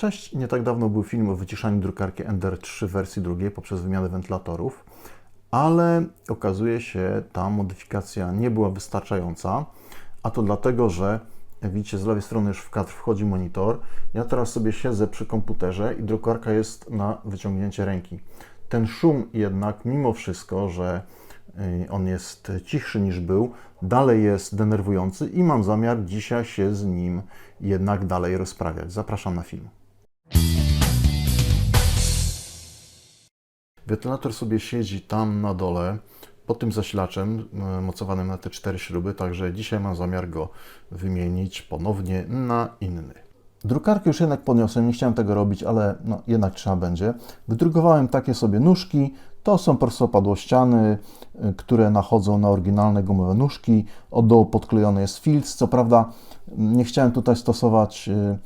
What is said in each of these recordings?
Cześć, nie tak dawno był film o wyciszaniu drukarki Ender 3 w wersji drugiej poprzez wymianę wentylatorów, ale okazuje się, ta modyfikacja nie była wystarczająca, a to dlatego, że widzicie z lewej strony już w kadr wchodzi monitor. Ja teraz sobie siedzę przy komputerze i drukarka jest na wyciągnięcie ręki. Ten szum jednak, mimo wszystko, że y, on jest cichszy niż był, dalej jest denerwujący i mam zamiar dzisiaj się z nim jednak dalej rozprawiać. Zapraszam na film. Wentylator sobie siedzi tam na dole pod tym zasilaczem e, mocowanym na te cztery śruby, także dzisiaj mam zamiar go wymienić ponownie na inny. Drukarkę już jednak podniosłem, nie chciałem tego robić, ale no, jednak trzeba będzie. Wydrukowałem takie sobie nóżki, to są prostopadłościany, y, które nachodzą na oryginalne gumowe nóżki. Od dołu podklejony jest filc. Co prawda nie chciałem tutaj stosować y,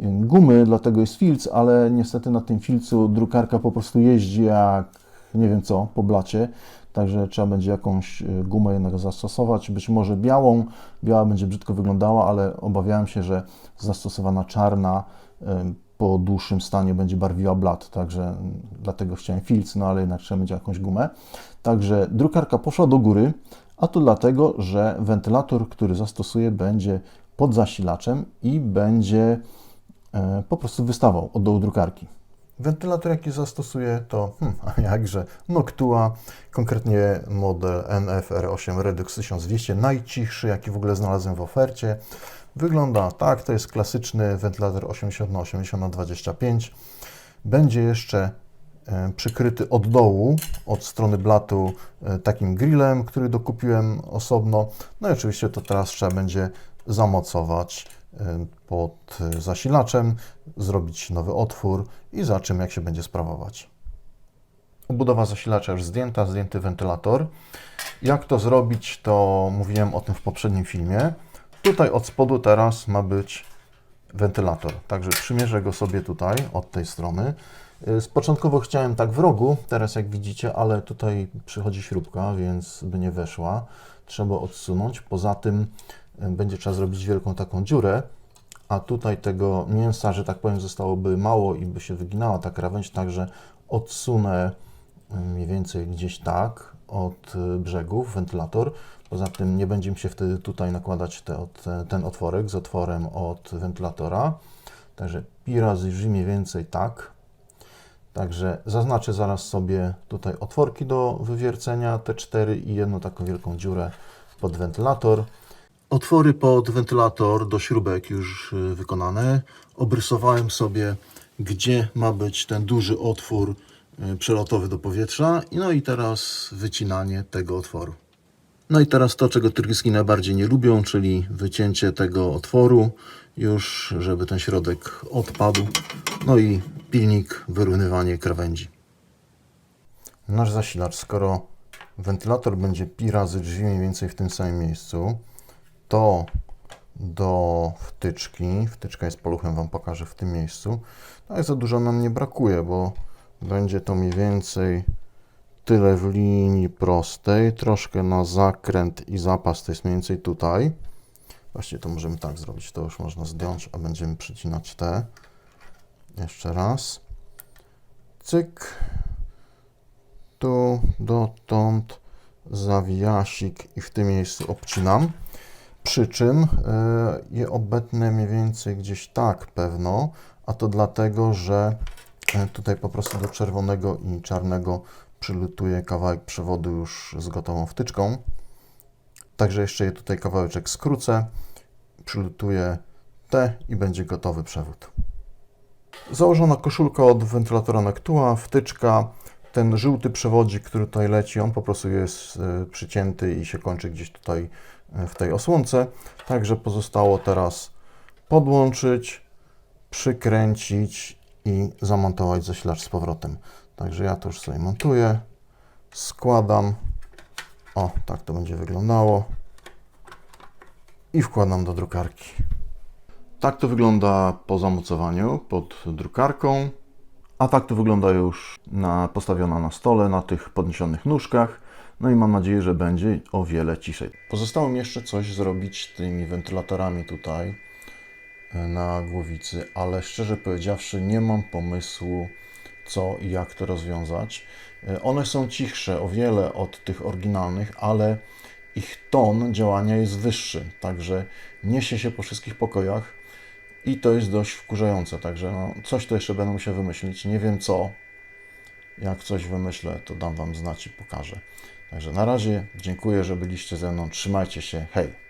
gumy, dlatego jest filc, ale niestety na tym filcu drukarka po prostu jeździ jak nie wiem co, po blacie. Także trzeba będzie jakąś gumę jednak zastosować, być może białą. Biała będzie brzydko wyglądała, ale obawiałem się, że zastosowana czarna po dłuższym stanie będzie barwiła blat, także dlatego chciałem filc, no ale jednak trzeba będzie jakąś gumę. Także drukarka poszła do góry, a to dlatego, że wentylator, który zastosuję, będzie pod zasilaczem i będzie e, po prostu wystawał od dołu drukarki. Wentylator, jaki zastosuję, to hmm, a jakże Noctua, konkretnie model NFR8 Redux 1200, najcichszy, jaki w ogóle znalazłem w ofercie. Wygląda tak, to jest klasyczny wentylator 80 na 80 na 25. Będzie jeszcze e, przykryty od dołu, od strony blatu e, takim grillem, który dokupiłem osobno. No i oczywiście to teraz trzeba będzie zamocować e, pod zasilaczem, zrobić nowy otwór i zobaczymy jak się będzie sprawować. Obudowa zasilacza już zdjęta, zdjęty wentylator. Jak to zrobić, to mówiłem o tym w poprzednim filmie. Tutaj od spodu teraz ma być wentylator. Także przymierzę go sobie tutaj od tej strony. Y, z początkowo chciałem tak w rogu, teraz jak widzicie, ale tutaj przychodzi śrubka, więc by nie weszła. Trzeba odsunąć. Poza tym y, będzie trzeba zrobić wielką taką dziurę, a tutaj tego mięsa, że tak powiem, zostałoby mało i by się wyginała ta krawędź, także odsunę y, mniej więcej gdzieś tak od brzegów wentylator. Poza tym nie będzie mi się wtedy tutaj nakładać te, ten otworek z otworem od wentylatora. Także pi razy już mniej więcej tak. Także zaznaczę zaraz sobie tutaj otworki do wywiercenia, te cztery i jedną taką wielką dziurę pod wentylator. Otwory pod wentylator do śrubek już y, wykonane. Obrysowałem sobie, gdzie ma być ten duży otwór y, przelotowy do powietrza. No i teraz wycinanie tego otworu. No i teraz to, czego tryski najbardziej nie lubią, czyli wycięcie tego otworu, już żeby ten środek odpadł. No i pilnik, wyrównywanie krawędzi. Nasz zasilacz, skoro wentylator będzie pi razy drzwi mniej więcej w tym samym miejscu, to do wtyczki, wtyczka jest poluchem, Wam pokażę w tym miejscu, i za dużo nam nie brakuje, bo będzie to mniej więcej tyle w linii prostej, troszkę na zakręt i zapas, to jest mniej więcej tutaj. Właściwie to możemy tak zrobić, to już można zdjąć, a będziemy przycinać te. Jeszcze raz. Cyk. Tu, dotąd, zawijasik i w tym miejscu obcinam. Przy czym y, je obetnę mniej więcej gdzieś tak pewno, a to dlatego, że e, tutaj po prostu do czerwonego i czarnego przylutuję kawałek przewodu już z gotową wtyczką. Także jeszcze je tutaj kawałeczek skrócę, przylutuję te i będzie gotowy przewód. Założona koszulka od wentylatora Noctua, wtyczka, ten żółty przewodzik, który tutaj leci, on po prostu jest e, przycięty i się kończy gdzieś tutaj e, w tej osłonce. Także pozostało teraz podłączyć, przykręcić i zamontować zasilacz z powrotem. Także ja to już sobie montuję, składam. O, tak to będzie wyglądało. I wkładam do drukarki. Tak to wygląda po zamocowaniu pod drukarką. A tak to wygląda już na, postawiona na stole, na tych podniesionych nóżkach. No i mam nadzieję, że będzie o wiele ciszej. Pozostało mi jeszcze coś zrobić tymi wentylatorami tutaj. e, na głowicy, ale szczerze powiedziawszy nie mam pomysłu co i jak to rozwiązać. E, One są cichsze o wiele od tych oryginalnych, ale ich ton działania jest wyższy, także niesie się po wszystkich pokojach i to jest dość wkurzające, także no, coś to jeszcze będę musiał wymyślić, nie wiem co, jak coś wymyślę, to dam Wam znać i pokażę. Także na razie dziękuję, że byliście ze mną, trzymajcie się, hej!